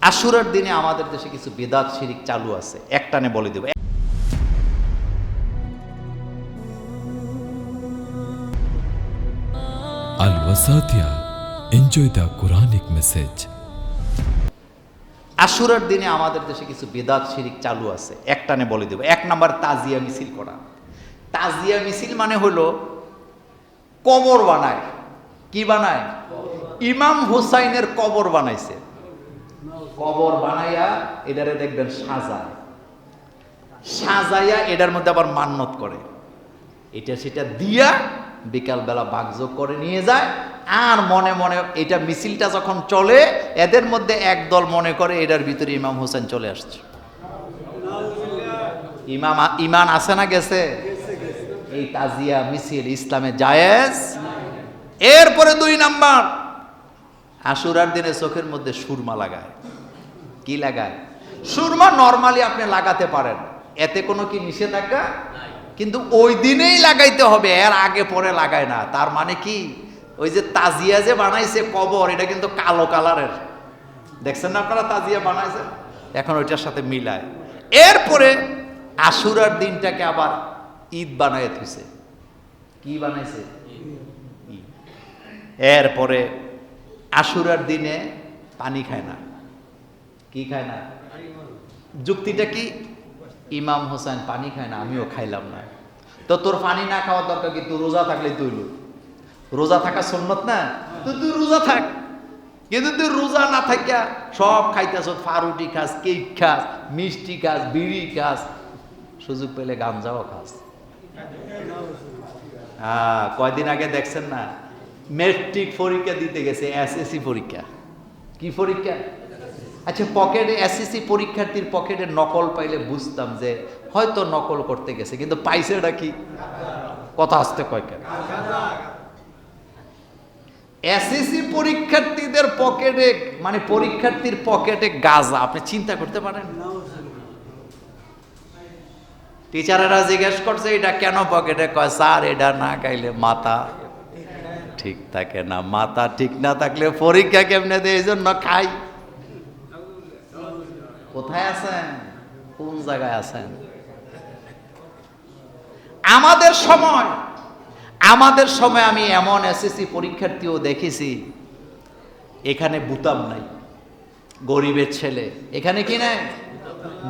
আশুরার দিনে আমাদের দেশে কিছু বেদাত শিরিক চালু আছে। একটানে বলে দেব. আশুরার দিনে আমাদের দেশে কিছু বেদাত শিরিক চালু আছে। একটানে বলে দেব। এক নাম্বার তাজিয়া মিছিল করা। তাজিয়া মিছিল মানে হলো কবর বানায়। কি বানায়? ইমাম হুসাইনের কবর বানাইছে। কবর বানাইয়া এটারে দেখবেন সাজায়। সাজাইয়া এটার মধ্যে আবার মান্নত করে। এটা সেটা দিয়া বিকালবেলা বাগযোগ করে নিয়ে যায়, আর মনে মনে এটা মিছিলটা যখন চলে, এদের মধ্যে একদল মনে করে এটার ভিতরে ইমাম হোসেন চলে আসছে। ইমাম ইমান আছে না গেছে? এই তাজিয়া মিছিল ইসলামে জায়েজ। এরপরে দুই নাম্বার আশুরার দিনে চোখের মধ্যে সুরমা লাগায়। কি লাগায়? সুরমা নর্মালি আপনি লাগাতে পারেন। এতে কোনো কি নিষেধাজ্ঞা? কিন্তু ওই দিনেই লাগাইতে হবে এর আগে পরে লাগায় না। তার মানে কি? ওই যে তাজিয়া যে বানাইছে কবর এটা কিন্তু কালো কালারের। দেখছেন না আপনারা তাজিয়া বানাইছে? এখন ওইটার সাথে মিলায়। এরপরে আশুরার দিনটাকে আবার ঈদ বানায় থুইছে কি বানাইছে? এরপরে আশুরার দিনে পানি খায় না। কি খায় না? যুক্তিটা কি? ইমাম হোসেন পানি খায় না, আমিও খাইলাম না। তো তোর পানি না খাওয়ার দরকার কি? তুই রোজা থাকলে তুই। রোজা থাকা সুন্নত না? তো তুই রোজা থাক। কিন্তু তুই রোজা না থাকিয়া সব খাইতেছ, ফারুটি খাস, কেক খাস, মিষ্টি খাস, বিড়ি খাস। সুযোগ পেলে গাঞ্জাও খাস। হ্যাঁ কয়দিন আগে দেখছেন না? মেট্রিক পরীক্ষা দিতে গেছে, এসএসসি পরীক্ষা। কি পরীক্ষা? আচ্ছা পকেটে এসএসসি পরীক্ষার্থীর পকেটে নকল পাইলে বুঝতাম যে হয়তো নকল করতে গেছে, কিন্তু পাইছেটা কি? কথা আসতে কয় কেন? এসএসসি পরীক্ষার্থীদের পকেটে মানে পরীক্ষার্থীর পকেটে গাজা, আপনি চিন্তা করতে পারেন? টিচারেরা জিজ্ঞেস করছে, এটা কেন পকেটে? কয়, স্যার, এটা না খাইলে মাথা ঠিক থাকে না, মাথা ঠিক না থাকলে পরীক্ষা কেমনে দেয়? এই জন্য খাই। কোথায় আছেন? কোন জায়গায় আছেন? আমাদের সময় আমাদের সময় আমি এমন এসএসসি পরীক্ষার্থীও দেখেছি, এখানে বুতাম নাই। গরিবের ছেলে, এখানে কি নাই?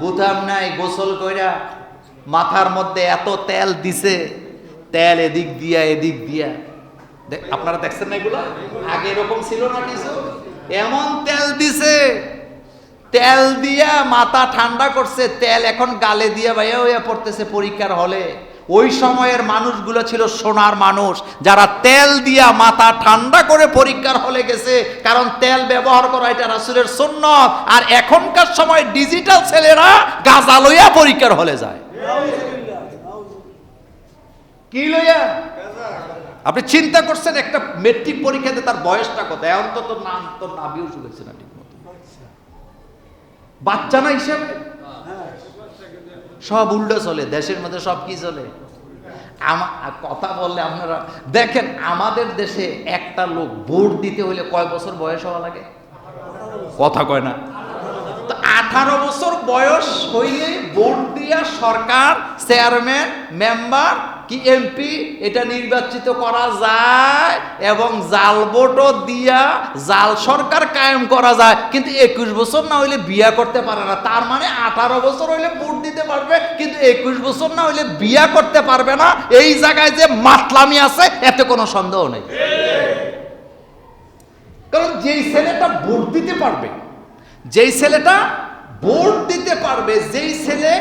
বুতাম নাই, গোসল কইরা মাথার মধ্যে এত তেল দিছে, তেল এদিক দিয়া এদিক দিয়া। আপনারা দেখছেন না এগুলো? আগে এরকম ছিল না কিছু? এমন তেল দিছে তেল দিয়া মাথা ঠান্ডা করছে, তেল এখন গালে দিয়ে ভাইয়া হইয়া পড়তেছে পরীক্ষার হলে। ওই সময়ের মানুষগুলো ছিল সোনার মানুষ, যারা তেল দিয়া মাথা ঠান্ডা করে পরীক্ষার হলে গেছে, কারণ তেল ব্যবহার করা এটা রাসুলের সুন্নত। আর এখনকার সময় ডিজিটাল ছেলেরা গাজা লইয়া পরীক্ষার হলে যায়। কি লইয়া? আপনি চিন্তা করছেন একটা মেট্রিক পরীক্ষাতে তার বয়সটা কত? এখন তো তোর নাম তোর নাবিও শুনেছে না ঠিক বাচ্চা না হিসাবে? সব উল্টো চলে, দেশের মধ্যে সব কি চলে? কথা বললে আপনারা, দেখেন আমাদের দেশে একটা লোক ভোট দিতে হলে কয় বছর বয়স হওয়া লাগে? কথা কয় না। তো আঠারো বছর বয়স হইলে ভোট দিয়া সরকার চেয়ারম্যান মেম্বার কি এমপি? এটা নির্বাচিত করা যায় এবং জাল ভোটও দিয়া জাল সরকার কায়েম করা যায়। কিন্তু একুশ বছর না হইলে বিয়া করতে পারে না। তার মানে আঠারো বছর হইলে ভোট দিতে পারবে, কিন্তু একুশ বছর না হইলে বিয়া করতে পারবে না। এই জায়গায় যে মাতলামি আছে, এতে কোনো সন্দেহ নেই। কারণ যেই ছেলেটা ভোট দিতে পারবে, যেই ছেলেটা ভোট দিতে পারবে, যেই ছেলে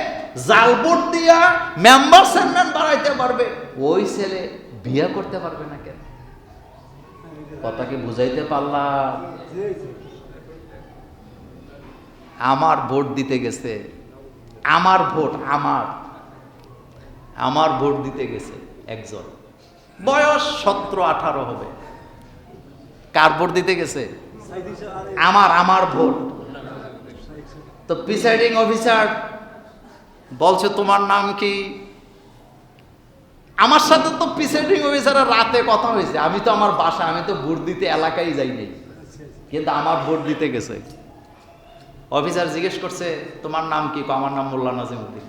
জাল ভোট দিয়া মেম্বার চেয়ারম্যান বাড়াইতে পারবে। ওই ছেলে বিয়া করতে পারবে না কেন? কথা কি বুঝাইতে পারলাম? আমার ভোট দিতে গেছে। আমার ভোট আমার। আমার ভোট দিতে গেছে একজন। বয়স সতেরো আঠারো হবে। কার ভোট দিতে গেছে? আমার আমার ভোট। তো প্রিসাইডিং অফিসার বলছে, তোমার নাম কি? আমার সাথে তো প্রিসাইডিং অফিসারের রাতে কথা হয়েছে। আমি তো আমার বাসা আমি তো ভোট দিতে এলাকায় যাই নাই। কিন্তু আমার ভোট দিতে গেছে। অফিসার জিজ্ঞেস করছে, তোমার নাম কি? আমার নাম মোল্লা নাজিমুদ্দিন।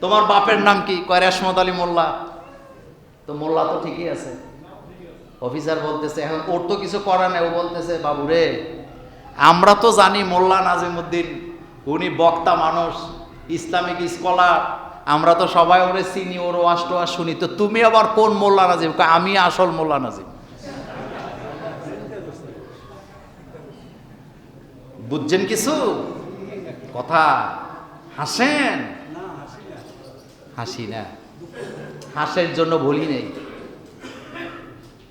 তোমার বাপের নাম কি? কয় আলী মোল্লা। তো মোল্লা তো ঠিকই আছে। অফিসার বলতেছে, এখন ওর তো কিছু করার নেই। ও বলতেছে বাবু রে আমরা তো জানি মোল্লা নাজিমুদ্দিন উনি বক্তা মানুষ, ইসলামিক স্কলার। আমরা তো সবাই ওরে চিনি, ওর ওয়াশ টোয়াশ শুনি। তো তুমি আবার কোন মোল্লা নাজিম? আমি আসল মোল্লা নাজিম। বুঝছেন কিছু? কথা? হাসেন? হাসি না। হাসের জন্য বলি নেই।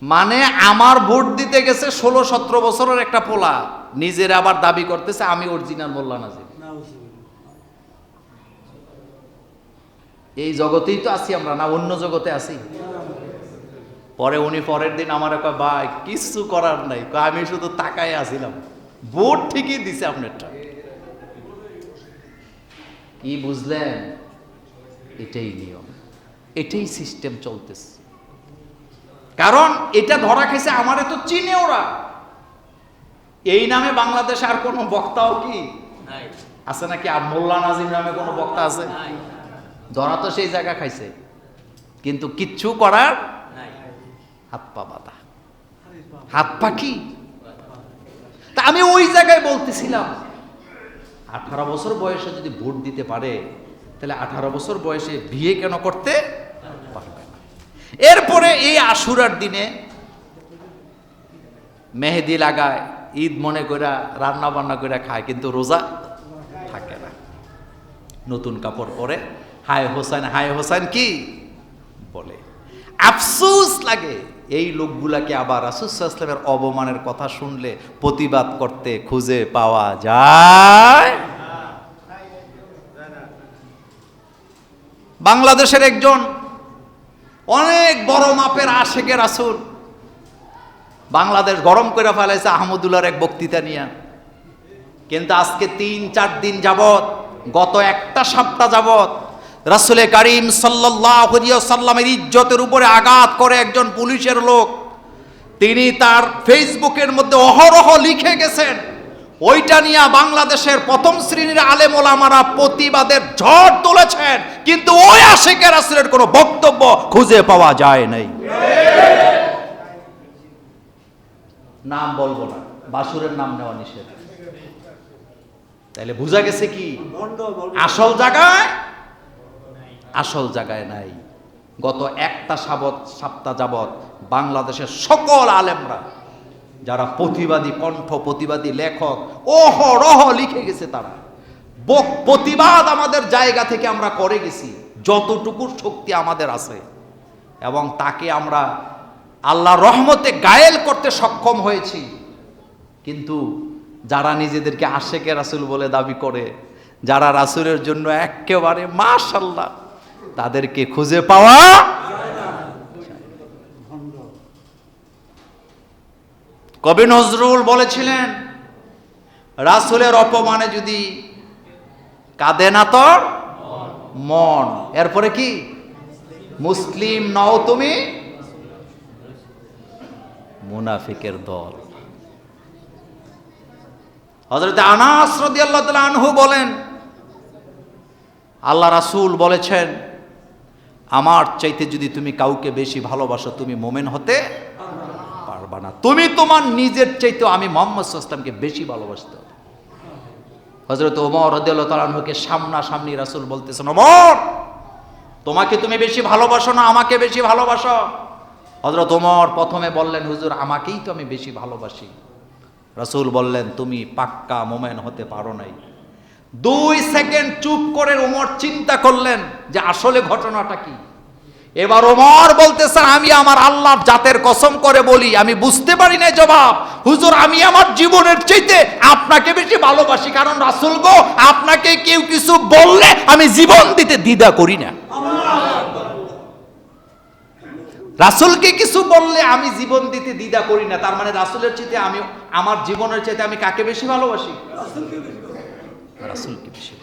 মানে আমার ভোট দিতে গেছে ষোলো সতেরো বছরের একটা পোলা। নিজের আবার দাবি করতেছে, আমি অরিজিনাল মোল্লা নাজিম। এই জগতেই তো আছি আমরা, না অন্য জগতে আছি? পরে উনি পরের দিন আমার কয়, ভাই কিছু করার নাই। আমি শুধু তাকায় আসিলাম ভোট ঠিকই দিছে আপনারটা। কি বুঝলেন? এটাই নিয়ম। এটাই সিস্টেম চলতেছে। কারণ এটা ধরা খেয়েছে আমারে তো চিনে ওরা। এই নামে বাংলাদেশ আর কোনো বক্তাও কি? আছে নাকি? আর মোল্লা নাজিম নামে কোনো বক্তা আছে? ধরা তো সেই জায়গা খাইছে। কিন্তু কিচ্ছু করার হাত পা বাঁধা। হাত পা কি? তা আমি ওই জায়গায় বলতেছিলাম আঠারো বছর বয়সে যদি ভোট দিতে পারে তাহলে আঠারো বছর বয়সে বিয়ে কেন করতে পারবে না? এরপরে এই আশুরার দিনে মেহেদি লাগায় ঈদ মনে করে রান্না বান্না করে খায় কিন্তু রোজা নতুন কাপড় পরে, হায় হোসেন হায় হোসেন কি? বলে, আফসুস লাগে। এই লোকগুলাকে আবার রাসুসাল্লামের অবমানের কথা শুনলে প্রতিবাদ করতে খুঁজে পাওয়া যায়? বাংলাদেশের একজন অনেক বড় মাপের আশেকের রাসুল বাংলাদেশ গরম করে ফেলাইছে আহমদুল্লাহর এক বক্তৃতা নিয়ে। কিন্তু আজকে তিন, চার দিন যাবত গত একটা সপ্তাহ যাবৎ রাসুলে করিম সাল্লাহ সাল্লামের ইজ্জতের উপরে আঘাত করে একজন পুলিশের লোক। তিনি তার ফেসবুকের মধ্যে অহরহ লিখে গেছেন, ওইটা নিয়ে বাংলাদেশের প্রথম শ্রেণির আলেম ওলামারা প্রতিবাদের ঝড় তুলেছেন, কিন্তু ওই আশেকের রাসুলের কোনো বক্তব্য খুঁজে পাওয়া যায় নাই। নাম বলব না, বাসুরের নাম নেওয়া নিষেধ। তাইলে বোঝা গেছে কি? আসল জায়গায়? আসল জায়গায় নাই। গত একটা সাবত সপ্তাহ যাবৎ বাংলাদেশের সকল আলেমরা যারা প্রতিবাদী কণ্ঠ প্রতিবাদী লেখক ওহরহ লিখে গেছে তারা। বক- প্রতিবাদ আমাদের জায়গা থেকে আমরা করে গেছি যতটুকু শক্তি আমাদের আছে। এবং তাকে আমরা আল্লাহ রহমতে গায়েল করতে সক্ষম হয়েছি। কিন্তু যারা নিজেদেরকে আশেকে রাসুল বলে দাবি করে, যারা রাসুলের জন্য একেবারে মাশাল্লাহ তাদেরকে খুঁজে পাওয়া কবি নজরুল বলেছিলেন, রাসুলের অপমানে যদি কাঁদে না তোর মন। এরপরে কি? মুসলিম নও তুমি মুনাফিকের দল। হজরত আনাস রাদিয়াল্লাহু তাআলা আনহু বলেন, আল্লাহ রাসূল বলেছেন, আমার চাইতে যদি তুমি কাউকে বেশি ভালোবাসো, তুমি মোমেন হতে পারবা না। তুমি তোমার নিজের চাইতে আমি মোহাম্মদ সাল্লামকে বেশি ভালোবাসতে হজরত ওমর রাদিয়াল্লাহু তাআলা আনহুকে সামনাসামনি রাসূল বলতেছেন, ওমর, তোমাকে তুমি বেশি ভালোবাসো না, আমাকে বেশি ভালোবাসো। হজরত ওমর প্রথমে বললেন, হুজুর, আমাকেই তো আমি বেশি ভালোবাসি। রাসূল বললেন, তুমি পাক্কা মোমেন হতে পারো নাই। দুই সেকেন্ড চুপ করে ওমর চিন্তা করলেন যে আসলে ঘটনাটা কি। এবার ওমর বলতেছে আমি আমার আল্লাহর জাতের কসম করে বলি, আমি বুঝতে পারি না জবাব। হুজুর, আমি আমার জীবনের চাইতে আপনাকে বেশি ভালোবাসি। কারণ রাসূল গো, আপনাকে কেউ কিছু বললে আমি জীবন দিতে দ্বিধা করি না। রাসূলকে কিছু বললে আমি জীবন দিতে দ্বিধা করি না। তার মানে রাসুলের চেয়ে আমি আমার জীবনের চাইতে আমি কাকে বেশি ভালোবাসি? রাসূলকে বেশি